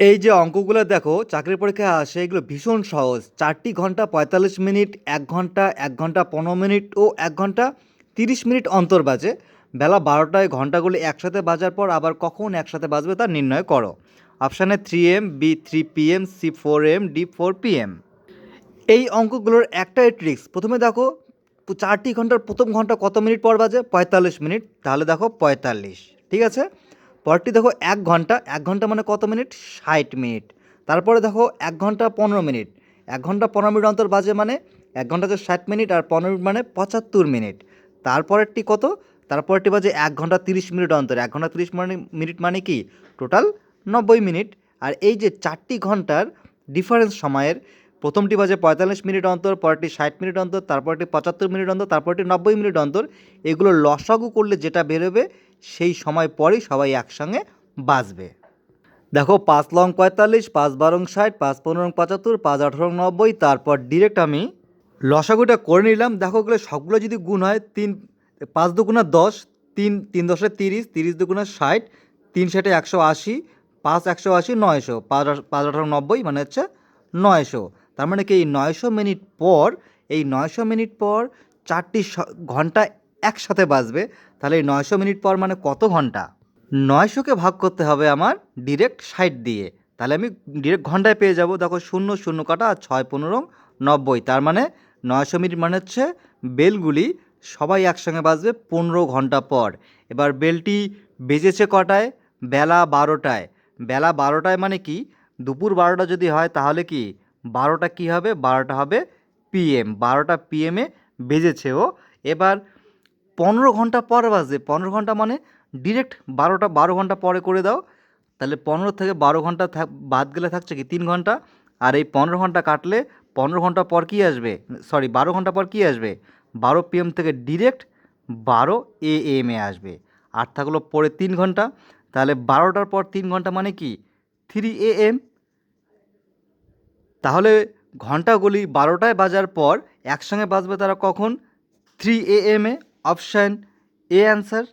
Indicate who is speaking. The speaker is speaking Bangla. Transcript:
Speaker 1: এই যে অঙ্কগুলো দেখো, চাকরির পরীক্ষায় আসে, এগুলো ভীষণ সহজ। চারটি ঘণ্টা পঁয়তাল্লিশ মিনিট, এক ঘণ্টা এক ঘণ্টা পনেরো মিনিট ও এক ঘণ্টা তিরিশ মিনিট অন্তর বাজে। বেলা বারোটায় ঘন্টাগুলি একসাথে বাজার পর আবার কখন একসাথে বাজবে তা নির্ণয় করো। অপশানে three M B three P M C four M D four P M এই অঙ্কগুলোর একটাই ট্রিক্স প্রথমে দেখো, চারটি ঘণ্টার প্রথম ঘণ্টা কত মিনিট পর বাজে? পঁয়তাল্লিশ মিনিট। তাহলে দেখো পঁয়তাল্লিশ। ঠিক আছে? পরটি দেখো এক ঘণ্টা এক ঘণ্টা মানে কত মিনিট? ষাট মিনিট। তারপরে দেখো এক ঘণ্টা পনেরো মিনিট। এক ঘণ্টা পনেরো মিনিট অন্তর বাজে মানে এক ঘণ্টা যে ষাট মিনিট আর পনেরো মিনিট মানে পঁচাত্তর মিনিট। তারপরেরটি কত? তারপরেরটি বাজে এক ঘণ্টা তিরিশ মিনিট অন্তর। এক ঘণ্টা তিরিশ মানে মিনিট মানে কি? টোটাল নব্বই মিনিট। আর এই যে চারটি ঘণ্টার ডিফারেন্স সময়ের প্রথমটি বাজে পঁয়তাল্লিশ মিনিট অন্তর, পরেরটি ষাট মিনিট অন্তর, তারপরটি পঁচাত্তর মিনিট অন্তর, তারপরটি নব্বই মিনিট অন্তর। এগুলো লসাগু করলে যেটা বেরোবে, সেই সময় পরেই সবাই একসঙ্গে বাঁচবে। দেখো, পাঁচ লং পঁয়তাল্লিশ, পাঁচ বারং ষাট, পাঁচ পনেরো পঁচাত্তর, পাঁচ আঠারো নব্বই, তারপর ডিরেক্ট আমি লসাগুটা করে নিলাম। দেখো ওগুলো সবগুলো যদি গুণ হয়, তিন, পাঁচ দুগুণা দশ, তিন তিন দশে তিরিশ তিরিশ দুগুণা ষাট, তিন ষাটে একশো আশি, পাঁচ একশো আশি, নয়শো, পাঁচ পাঁচ আঠারো নব্বই মানে হচ্ছে নয়শো। তার মানে কি এই নয়শো মিনিট পর, এই নয়শো মিনিট পর চারটি ঘণ্টা একসাথে বাজবে, তাহলে এই নয়শো মিনিট পর মানে কত ঘণ্টা? নয়শোকে ভাগ করতে হবে আমার ডিরেক্ট ষাট দিয়ে। তাহলে আমি ডিরেক্ট ঘন্টায় পেয়ে যাব, দেখো শূন্য শূন্য কাটা আর ছয় পনেরো, নব্বই। তার মানে নয়শো মিনিট মানে হচ্ছে বেলগুলি সবাই একসঙ্গে বাজবে পনেরো ঘণ্টা পর। এবার বেলটি বেজেছে কটায়? বেলা বারোটায়। বেলা বারোটায় মানে কি? দুপুর বারোটা যদি হয় তাহলে কি? বারোটা কি হবে? বারোটা হবে পিএম বারোটা পিএমে বেজেছে ও। এবার পনেরো ঘণ্টা পর বাজে পনেরো ঘণ্টা মানে ডিরেক্ট বারোটা, বারো ঘণ্টা পরে করে দাও। তাহলে পনেরো থেকে বারো ঘণ্টা বাদ গেলে থাকছে কি? তিন ঘণ্টা। আর এই পনেরো ঘণ্টা কাটলে পনেরো ঘণ্টা পর কি আসবে? সরি বারো ঘণ্টা পর কি আসবে? বারো পিএম থেকে ডিরেক্ট বারো এ এম এ আসবে। আর থাকল পরে তিন ঘণ্টা। তাহলে বারোটার পর তিন ঘণ্টা মানে কি? থ্রি এ এম তাহলে ঘণ্টাগুলি বারোটায় বাজার পর একসঙ্গে বাজবে তারা কখন? Three A? M option A answer